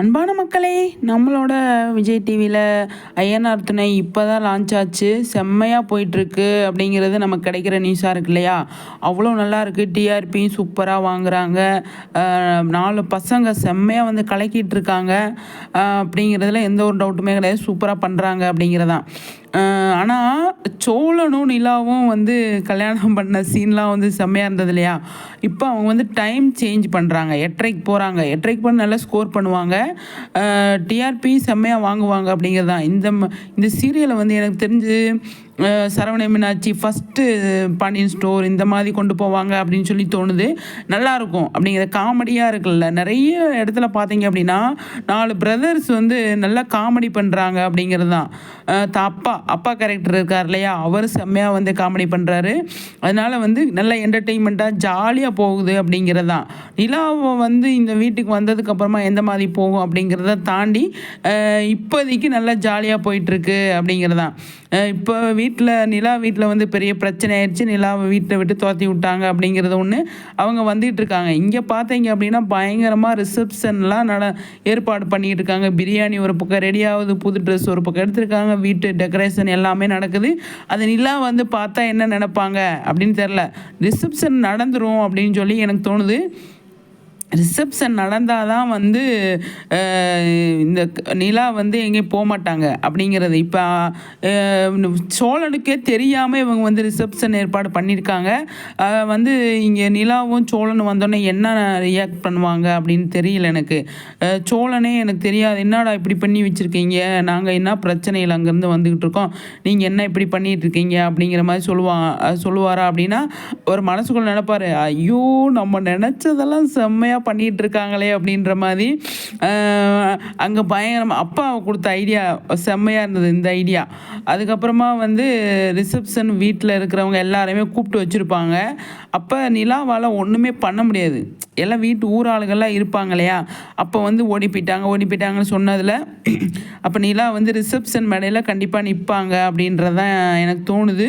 அன்பான மக்களே நம்மளோட விஜய் டிவியில் ஐஎன்ஆர் துணை இப்போ தான் லான்ச் ஆச்சு. செம்மையாக போயிட்டுருக்கு அப்படிங்கிறது நமக்கு கிடைக்கிற நியூஸாக இருக்கு இல்லையா? அவ்வளோ நல்லாயிருக்கு டிஆர்பியும் சூப்பராக வாங்குறாங்க. நாலு பசங்க செம்மையாக வந்து கலக்கிட்டு இருக்காங்க. அப்படிங்கிறதுல எந்த ஒரு டவுட்டுமே கிடையாது. சூப்பராக பண்ணுறாங்க அப்படிங்கிறதான். ஆனால் சோழனும் நிலாவும் வந்து கல்யாணம் பண்ண சீன்லாம் வந்து செம்மையாக இருந்தது இல்லையா? இப்போ அவங்க வந்து டைம் சேஞ்ச் பண்ணுறாங்க எட்டரைக்கு போகிறாங்க எட்டரைக்கு போய் நல்லா ஸ்கோர் பண்ணுவாங்க. டிஆர்பி செம்மையாக வாங்குவாங்க அப்படிங்கிறது தான் இந்த ம- இந்த சீரியலை வந்து எனக்கு தெரிஞ்சு சரவண மீனாட்சி ஃபஸ்ட்டு பாண்டியன் ஸ்டோர் இந்த மாதிரி கொண்டு போவாங்க அப்படின்னு சொல்லி தோணுது. நல்லாயிருக்கும் அப்படிங்கிற காமெடியாக இருக்குல்ல. நிறைய இடத்துல பார்த்தீங்க அப்படின்னா நாலு பிரதர்ஸ் வந்து நல்லா காமெடி பண்ணுறாங்க அப்படிங்கிறது தான். அப்பா அப்பா கேரக்டர் இருக்கார் இல்லையா? அவர் செம்மையாக வந்து காமெடி பண்ணுறாரு அதனால வந்து நல்ல என்டர்டெயின்மெண்ட்டாக ஜாலியாக போகுது அப்படிங்கிறது தான். நிலாவை வந்து இந்த வீட்டுக்கு வந்ததுக்கப்புறமா எந்த மாதிரி போகும் அப்படிங்கிறத தாண்டி இப்போதைக்கு நல்லா ஜாலியாக போயிட்டுருக்கு அப்படிங்கிறது தான். இப்போ வீட்டில் நிலா வீட்டில் வந்து பெரிய பிரச்சனை ஆயிடுச்சு. நிலாவை வீட்டை விட்டு துரத்தி விட்டாங்க அப்படிங்கிறது ஒன்று அவங்க வந்துட்டு இருக்காங்க. இங்கே பார்த்தீங்க அப்படின்னா பயங்கரமாக ரிசப்ஷன்லாம் நட ஏற்பாடு பண்ணிட்டு இருக்காங்க. பிரியாணி ஒரு பக்கம் ரெடி ஆகுது புது ட்ரெஸ் ஒரு பக்கம் எடுத்திருக்காங்க. வீட்டு டெக்கரேஷன் எல்லாமே நடக்குது. அது நிலா வந்து பார்த்தா என்ன நினப்பாங்க அப்படின்னு தெரில ரிசப்ஷன் நடந்துரும் அப்படின்னு சொல்லி எனக்கு தோணுது. ரிசப்ஷன் நடந்தால் தான் வந்து இந்த நிலா வந்து எங்கேயும் போக மாட்டாங்க அப்படிங்கிறது. இப்போ சோழனுக்கே தெரியாமல் இவங்க வந்து ரிசப்ஷன் ஏற்பாடு பண்ணியிருக்காங்க வந்து இங்கே நிலாவும் சோழனும் வந்தோடனே என்ன ரியாக்ட் பண்ணுவாங்க அப்படின்னு தெரியல எனக்கு. சோழனே எனக்கு தெரியாது. என்னடா இப்படி பண்ணி வச்சுருக்கீங்க? நாங்கள் என்ன பிரச்சனையில் அங்கேருந்து வந்துக்கிட்டு இருக்கோம்? நீங்கள் என்ன இப்படி பண்ணிகிட்டு இருக்கீங்க? அப்படிங்கிற மாதிரி சொல்லுவாங்க சொல்லுவாரா அப்படின்னா ஒரு மனசுக்குள்ள நினைப்பார். ஐயோ நம்ம நினச்சதெல்லாம் செம்மையாக பண்ணிட்டு இருக்காங்களே அப்படின்ற மாதிரி அங்கே பயங்கரமாக அப்பா கொடுத்த ஐடியா செம்மையாக இருந்தது இந்த ஐடியா அதுக்கப்புறமா வந்து ரிசப்ஷன் வீட்டில் இருக்கிறவங்க எல்லாரையுமே கூப்பிட்டு வச்சுருப்பாங்க. அப்போ நிலாவால் ஒன்றுமே பண்ண முடியாது. எல்லாம் வீட்டு ஊர் ஆளுகள்லாம் இருப்பாங்க இல்லையா? அப்போ வந்து ஓடி போயிட்டாங்க ஓடி போயிட்டாங்கன்னு சொன்னதில் அப்போ நிலா வந்து ரிசப்ஷன் மேடையில் கண்டிப்பாக நிற்பாங்க அப்படின்றது தான் எனக்கு தோணுது.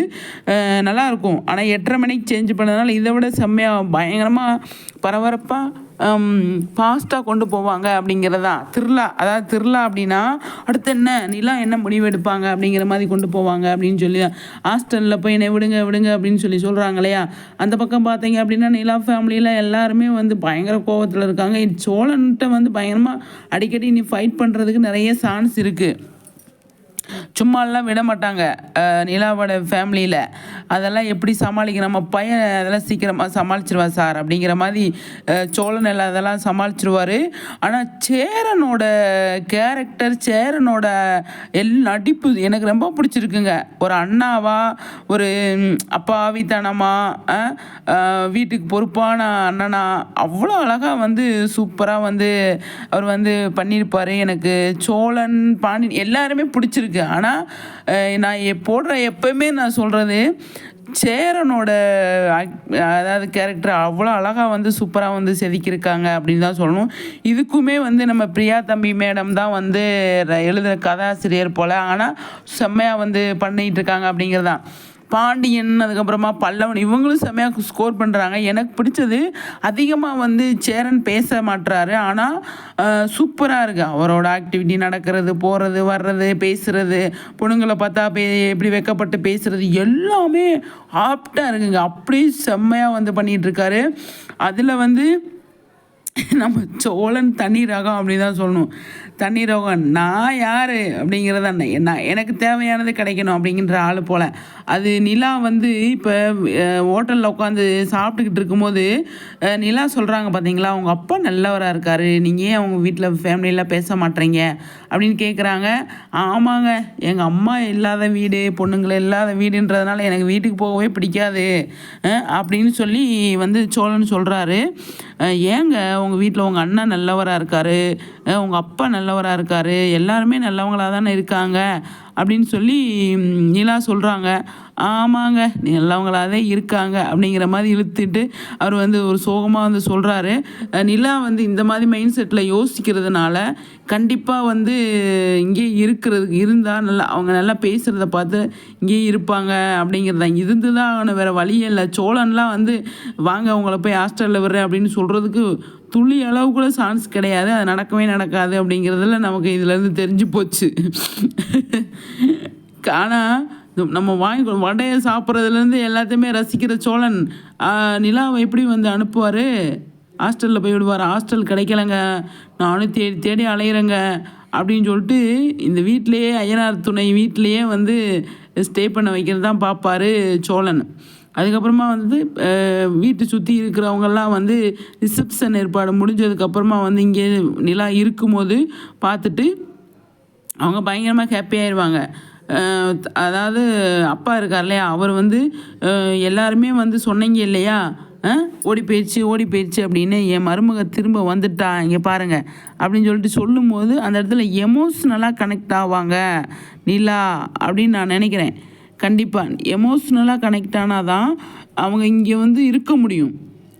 நல்லாயிருக்கும். நல்லா இருக்கும் ஆனால் எட்டரை மணிக்கு சேஞ்ச் பண்ணதுனால இதை விட செம்மையாக பயங்கரமாக பரபரப்பாக ஃபாஸ்ட்டாக கொண்டு போவாங்க அப்படிங்கிறதா. திருவிழா அதாவது திருவிழா அப்படின்னா அடுத்து என்ன? நிலா என்ன முடிவு எடுப்பாங்க அப்படிங்கிற மாதிரி கொண்டு போவாங்க அப்படின்னு சொல்லி ஹாஸ்டலில் போய் என்னை விடுங்க விடுங்க அப்படின்னு சொல்லி சொல்கிறாங்க இல்லையா? அந்த பக்கம் பார்த்தீங்க அப்படின்னா நிலா ஃபேமிலியில் எல்லாருமே வந்து பயங்கர கோவத்தில் இருக்காங்க. சோழன்கிட்ட வந்து பயங்கரமாக அடிக்கடி நீ ஃபைட் பண்ணுறதுக்கு நிறைய சான்ஸ் இருக்குது சும்மாலாம் விட மாட்டாங்க. நிலாவோட ஃபேமிலியில் அதெல்லாம் எப்படி சமாளிக்க நம்ம பையன் அதெல்லாம் சீக்கிரமாக சமாளிச்சிருவா சார் அப்படிங்கிற மாதிரி சோழன் எல்லாம் அதெல்லாம் சமாளிச்சிருவார். ஆனால் சேரனோட கேரக்டர் சேரனோட எல் நடிப்பு எனக்கு ரொம்ப பிடிச்சிருக்குங்க. ஒரு அண்ணாவா ஒரு ம், அப்பாவித்தனமா வீட்டுக்கு பொறுப்பான அண்ணனா அவ்வளோ அழகாக வந்து சூப்பராக வந்து அவர் வந்து பண்ணியிருப்பார். எனக்கு சோழன் பாண்டி எல்லாருமே பிடிச்சிருக்கு. ஆனால் நான் போடுற எப்பயுமே நான் சொல்கிறது சேரனோட அதாவது கேரக்டர் அவ்வளோ அழகாக வந்து சூப்பராக வந்து செதுக்கியிருக்காங்க அப்படின்னு தான் சொல்லணும். இதுக்குமே வந்து நம்ம பிரியா தம்பி மேடம் தான் வந்து ர- எழுதுகிற கதாசிரியர் போல். ஆனால் செம்மையாக வந்து பண்ணிகிட்டு இருக்காங்க அப்படிங்கிறது தான் பாண்டியன் அதுக்கப்புறமா பல்லவன் இவங்களும் செம்மையாக ஸ்கோர் பண்ணுறாங்க எனக்கு பிடிச்சது அதிகமாக வந்து சேரன் பேச மாட்டுறாரு ஆனால் சூப்பராக இருக்கு. அவரோட ஆக்டிவிட்டி நடக்கிறது போகிறது வர்றது பேசுகிறது பொண்ணுங்களை பார்த்தா பே எப்படி வெக்கப்பட்டு பேசுகிறது எல்லாமே ஆப்டாக இருக்குங்க. அப்படியே செம்மையாக வந்து பண்ணிகிட்ருக்காரு அதில் வந்து நம்ம சோழன் தண்ணி ரகம் அப்படி தான் சொல்லணும். தண்ணி ரகம் நான் யார் அப்படிங்கிறத நான் எனக்கு தேவையானது கிடைக்கணும் அப்படிங்கிற ஆள் போல். அது நிலா வந்து இப்போ ஹோட்டலில் உட்காந்து சாப்பிட்டுக்கிட்டு இருக்கும்போது நிலா சொல்கிறாங்க பார்த்தீங்களா அவங்க அப்பா நல்லவராக இருக்கார். நீங்கள் ஏன் அவங்க வீட்டில் ஃபேமிலியெலாம் பேச மாட்டேறீங்க அப்படின்னு கேட்குறாங்க ஆமாங்க. எங்கள் அம்மா இல்லாத வீடு பொண்ணுங்களை இல்லாத வீடுன்றதுனால எனக்கு வீட்டுக்கு போகவே பிடிக்காது. அப்படின்னு சொல்லி வந்து சோழன் சொல்கிறாரு ஏங்க உங்கள் வீட்டில் உங்கள் அண்ணன் நல்லவராக இருக்கார். உங்கள் அப்பா நல்லவராக இருக்கார். எல்லாருமே நல்லவங்களாக தானே இருக்காங்க. அப்படின்னு சொல்லி நிலா சொல்கிறாங்க ஆமாங்க நல்லவங்களாக இருக்காங்க அப்படிங்கிற மாதிரி இழுத்துட்டு அவர் வந்து ஒரு சோகமாக வந்து சொல்கிறாரு நிலா வந்து இந்த மாதிரி மைண்ட் செட்டில் யோசிக்கிறதுனால கண்டிப்பாக வந்து இங்கே இருக்கிறது இருந்தால் நல்லா அவங்க நல்லா பேசுகிறத பார்த்து இங்கேயே இருப்பாங்க அப்படிங்கிறது தான். இருந்து தான் வேறு வழியே இல்லை. சோழன்லாம் வந்து வாங்க அவங்கள போய் ஹாஸ்டலில் விடுறேன் அப்படின்னு சொல்கிறதுக்கு துளி அளவு கூட சான்ஸ் கிடையாது. அது நடக்கவே நடக்காது அப்படிங்கிறதுல நமக்கு இதுலேருந்து தெரிஞ்சு போச்சு. ஆனால் நம்ம வாங்கி வடையை சாப்பிட்றதுலேருந்து எல்லாத்தையுமே ரசிக்கிற சோழன் நிலாவை எப்படி வந்து அனுப்புவார்? ஹாஸ்டலில் போய் விடுவார். ஹாஸ்டல் கிடைக்கலங்க. நானும் தேடி தேடி அலையிறேங்க அப்படின்னு சொல்லிட்டு இந்த வீட்டிலையே ஐயனார் துணை வீட்டிலையே வந்து ஸ்டே பண்ண வைக்கிறது தான் பார்ப்பாரு சோழன். அதுக்கப்புறமா வந்து வீட்டை சுற்றி இருக்கிறவங்கெல்லாம் வந்து ரிசப்ஷன் ஏற்பாடு முடிஞ்சதுக்கப்புறமா வந்து இங்கே நிலா இருக்கும்போது பார்த்துட்டு அவங்க பயங்கரமாக ஹாப்பியாகிடுவாங்க அதாவது அப்பா இருக்கார் இல்லையா? அவர் வந்து எல்லாருமே வந்து சொன்னீங்க இல்லையா? ஓடி போயிடுச்சு ஓடி போயிடுச்சு அப்படின்னு என் மருமக திரும்ப வந்துட்டா இங்கே பாருங்கள் அப்படின்னு சொல்லிட்டு சொல்லும்போது அந்த இடத்துல எமோஷ்னலாக கனெக்ட் ஆவாங்க. நிலா அப்படின்னு நான் நினைக்கிறேன். கண்டிப்பாக எமோஷ்னலாக கனெக்ட் ஆனால் தான் அவங்க இங்கே வந்து இருக்க முடியும்.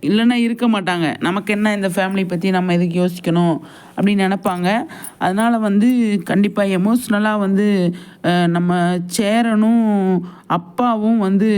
இல்லைன்னா இருக்க மாட்டாங்க. நமக்கு என்ன இந்த ஃபேமிலி பற்றி நம்ம எதுக்கு யோசிக்கணும் அப்படின்னு நினப்பாங்க. அதனால் வந்து கண்டிப்பாக எமோஷ்னலாக வந்து நம்ம சேரனும் அப்பாவும் வந்து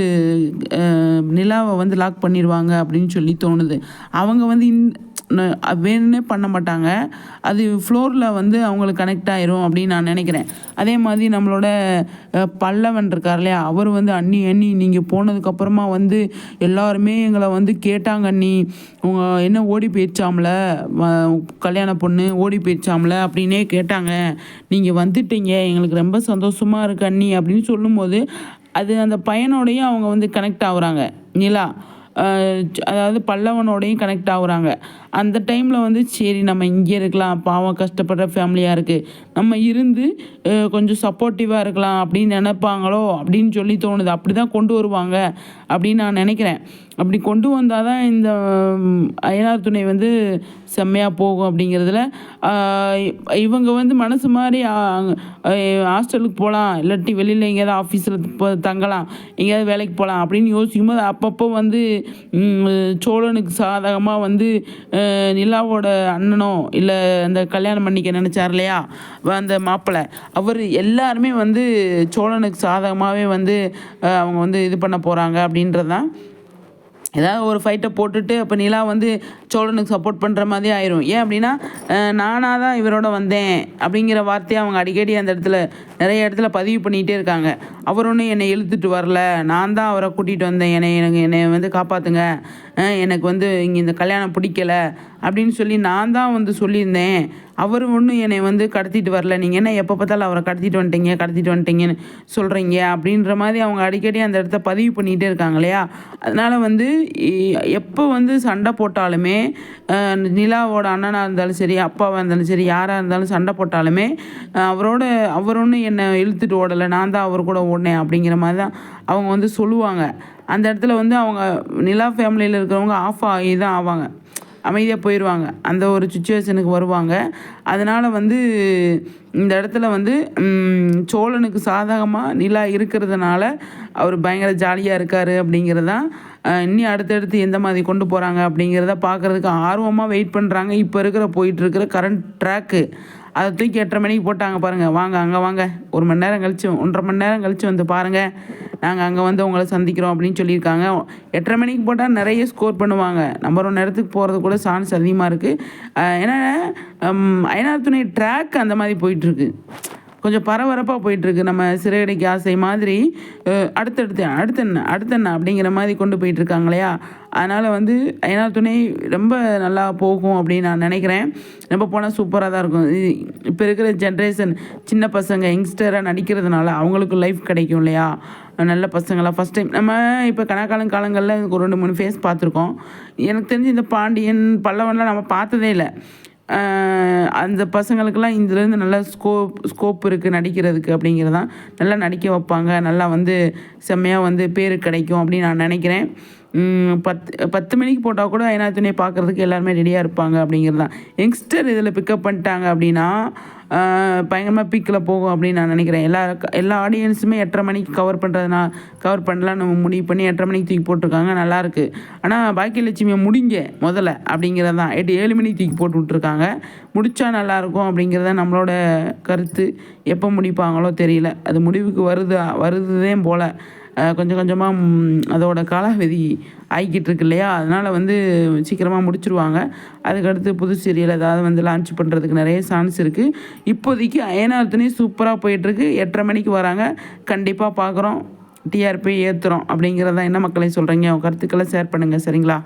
நிலாவை வந்து லாக் பண்ணிடுவாங்க அப்படின்னு சொல்லி தோணுது. அவங்க வந்து இந்த வேணும்னே பண்ண மாட்டாங்க. அது ஃப்ளோரில் வந்து அவங்களுக்கு கனெக்ட் ஆயிரும் அப்படின்னு நான் நினைக்கிறேன். அதே மாதிரி நம்மளோட பல்லவன் இருக்கார் இல்லையா? அவர் வந்து அண்ணி அண்ணி நீங்கள் போனதுக்கப்புறமா வந்து எல்லாருமே எங்களை வந்து கேட்டாங்க அண்ணி உங்க என்ன ஓடி போயிடுச்சாம்ல? வ- கல்யாண பொண்ணு ஓடி போயிடுச்சாம்ல? அப்படின்னே கேட்டாங்க. நீங்கள் வந்துட்டீங்க. எங்களுக்கு ரொம்ப சந்தோஷமாக இருக்கு அண்ணி. அப்படின்னு சொல்லும்போது அது அந்த பையனோடையும் அவங்க வந்து கனெக்ட் ஆகுறாங்க. நிலா அதாவது பல்லவனோடையும் கனெக்ட் ஆகுறாங்க. அந்த டைமில் வந்து சரி நம்ம இங்கே இருக்கலாம். பாவம் கஷ்டப்படுற ஃபேமிலியாக இருக்குது நம்ம இருந்து கொஞ்சம் சப்போர்ட்டிவாக இருக்கலாம். அப்படின்னு நினைப்பாங்களோ அப்படின்னு சொல்லி தோணுது. அப்படி தான் கொண்டு வருவாங்க அப்படின்னு நான் நினைக்கிறேன். அப்படி கொண்டு வந்தால் தான் இந்த அயனார் துணை வந்து செம்மையாக போகும் அப்படிங்கிறதுல இவங்க வந்து மனசு மாதிரி ஹாஸ்டலுக்கு போகலாம் இல்லாட்டி வெளியில் எங்கேயாவது ஆஃபீஸில் தங்கலாம் எங்கேயாவது வேலைக்கு போகலாம் அப்படின்னு யோசிக்கும் போது அப்பப்போ வந்து சோழனுக்கு சாதகமாக வந்து நிலாவோட அண்ணனோ இல்லை அந்த கல்யாணம் பண்ணிக்க நினச்சார் இல்லையா வ- அந்த மாப்பிள்ளை அவர் எல்லாருமே வந்து சோழனுக்கு சாதகமாகவே வந்து அவங்க வந்து இது பண்ண போகிறாங்க அப்படின்றது தான் ஏதாவது ஒரு ஃபைட்டை போட்டுட்டு அப்போ நிலா வந்து சோழனுக்கு சப்போர்ட் பண்ணுற மாதிரி ஆயிரும். ஏன் அப்படின்னா நானாக தான் இவரோட வந்தேன் அப்படிங்கிற வார்த்தையை அவங்க அடிக்கடி அந்த இடத்துல நிறைய இடத்துல பதிவு பண்ணிகிட்டே இருக்காங்க. அவர் ஒன்றும் என்னை இழுத்துட்டு வரல. நான் தான் அவரை கூட்டிகிட்டு வந்தேன். என்னை எனக்கு என்னை வந்து காப்பாற்றுங்க எனக்கு வந்து இங்கே இந்த கல்யாணம் பிடிக்கல அப்படின்னு சொல்லி நான் தான் வந்து சொல்லியிருந்தேன். அவர் ஒன்றும் என்னை வந்து கடத்திட்டு வரல. நீங்கள் என்ன எப்போ பார்த்தாலும் அவரை கடத்திட்டு வந்துட்டீங்க கடத்திட்டு வந்துட்டீங்கன்னு சொல்கிறீங்க அப்படின்ற மாதிரி அவங்க அடிக்கடி அந்த இடத்த பதிவு பண்ணிகிட்டே இருக்காங்க இல்லையா? அதனால் வந்து எப்போ வந்து சண்டை போட்டாலுமே நிலாவோட அண்ணனாக இருந்தாலும் சரி அப்பாவாக இருந்தாலும் சரி யாராக இருந்தாலும் சண்டை போட்டாலுமே அவரோட அவர் ஒன்றும் என்னை இழுத்துட்டு ஓடலை. நான் தான் அவர் கூட ஓடினேன் அப்படிங்கிற மாதிரி தான் அவங்க வந்து சொல்லுவாங்க. அந்த இடத்துல வந்து அவங்க நிலா ஃபேமிலியில் இருக்கிறவங்க ஆஃப் ஆகி தான் ஆவாங்க. அமைதியாக போயிடுவாங்க அந்த ஒரு சுச்சுவேஷனுக்கு வருவாங்க. அதனால் வந்து இந்த இடத்துல வந்து சோழனுக்கு சாதகமாக நிலா இருக்கிறதுனால அவர் பயங்கர ஜாலியாக இருக்கார் அப்படிங்கிறதான் இன்னி அடுத்தடுத்து எந்த மாதிரி கொண்டு போகிறாங்க அப்படிங்கிறத பார்க்குறதுக்கு ஆர்வமாக வெயிட் பண்ணுறாங்க இப்போ இருக்கிற போயிட்டுருக்கிற கரண்ட் ட்ராக்கு அதை தூக்கி எட்டரை மணிக்கு போட்டாங்க பாருங்கள் வாங்க அங்கே வாங்க. ஒரு மணி நேரம் கழிச்சு ஒன்றரை மணி நேரம் கழிச்சு வந்து பாருங்கள் நாங்கள் அங்கே வந்து உங்களை சந்திக்கிறோம் அப்படின்னு சொல்லியிருக்காங்க. எட்டரை மணிக்கு போட்டால் நிறைய ஸ்கோர் பண்ணுவாங்க. நம்பர் ஒன் இடத்துக்கு போகிறது கூட சான்ஸ் அதிகமாக இருக்குது ஏன்னா ஐநாறு அயனார் துணை ட்ராக் அந்த மாதிரி போயிட்டுருக்கு. கொஞ்சம் பரபரப்பாக போயிட்டுருக்கு. நம்ம சிறகடைக்கு ஆசை மாதிரி அடுத்தடுத்து அடுத்து என்ன அப்படிங்கிற மாதிரி கொண்டு போயிட்டுருக்காங்க இல்லையா? அதனால் வந்து அயனார் துணை ரொம்ப நல்லா போகும் அப்படின்னு நான் நினைக்கிறேன். ரொம்ப போனால் சூப்பராக தான் இருக்கும். இப்போ இருக்கிற ஜென்ரேஷன் சின்ன பசங்க யங்ஸ்டராக நடிக்கிறதுனால அவங்களுக்கு லைஃப் கிடைக்கும் இல்லையா? நல்ல பசங்களாக ஃபஸ்ட் டைம் நம்ம இப்போ கணக்காலம் காலங்களில் ஒரு ரெண்டு மூணு ஃபேஸ் பார்த்துருக்கோம். எனக்கு தெரிஞ்சு இந்த பாண்டியன் பல்லவன்லாம் நம்ம பார்த்ததே இல்லை. அந்த பசங்களுக்கெல்லாம் இதுலேருந்து நல்ல ஸ்கோப் ஸ்கோப் இருக்குது நடிக்கிறதுக்கு அப்படிங்கிறதான். நல்லா நடிக்க வைப்பாங்க. நல்லா வந்து செம்மையாக வந்து பேர் கிடைக்கும் அப்படின்னு நான் நினைக்கிறேன். பத்து பத்து மணிக்கு போட்டால் கூட ஐநா துணையை பார்க்குறதுக்கு எல்லாருமே ரெடியாக இருப்பாங்க அப்படிங்கிறது தான். யங்ஸ்டர் இதில் பிக்கப் பண்ணிட்டாங்க அப்படின்னா பயங்கரமாக பீக்கில் போகும் அப்படின்னு நான் நினைக்கிறேன். எல்லா எல்லா ஆடியன்ஸுமே எட்டரை மணிக்கு கவர் பண்ணுறதுனா கவர் பண்ணலாம். நம்ம முடிவு பண்ணி எட்டரை மணிக்கு தூக்கி போட்டிருக்காங்க. நல்லாயிருக்கு ஆனால் பாக்கியலட்சுமியை முடிங்க முதல்ல அப்படிங்கிறது தான். எட்டு ஏழு மணிக்கு தூக்கி போட்டு விட்ருக்காங்க முடித்தா நல்லாயிருக்கும் அப்படிங்கிறத நம்மளோட கருத்து. எப்போ முடிப்பாங்களோ தெரியல. அது முடிவுக்கு வருது வருதுதே போல். கொஞ்சம் கொஞ்சமாக அதோட காலாவதி ஆகிக்கிட்டு இருக்கு இல்லையா அதனால் வந்து சீக்கிரமாக முடிச்சுருவாங்க. அதுக்கடுத்து புது சீரியல் ஏதாவது வந்து லான்ச் பண்ணுறதுக்கு நிறைய சான்ஸ் இருக்குது இப்போதைக்கு அயனார்த்தனி சூப்பராக போயிட்டுருக்கு. எட்டரை மணிக்கு வராங்க. கண்டிப்பாக பார்க்குறோம் டிஆர்பி ஏற்றுறோம் அப்படிங்கிறதான் என்ன மக்களை சொல்கிறீங்க உங்கள் கருத்துக்களை ஷேர் பண்ணுங்கள் சரிங்களா?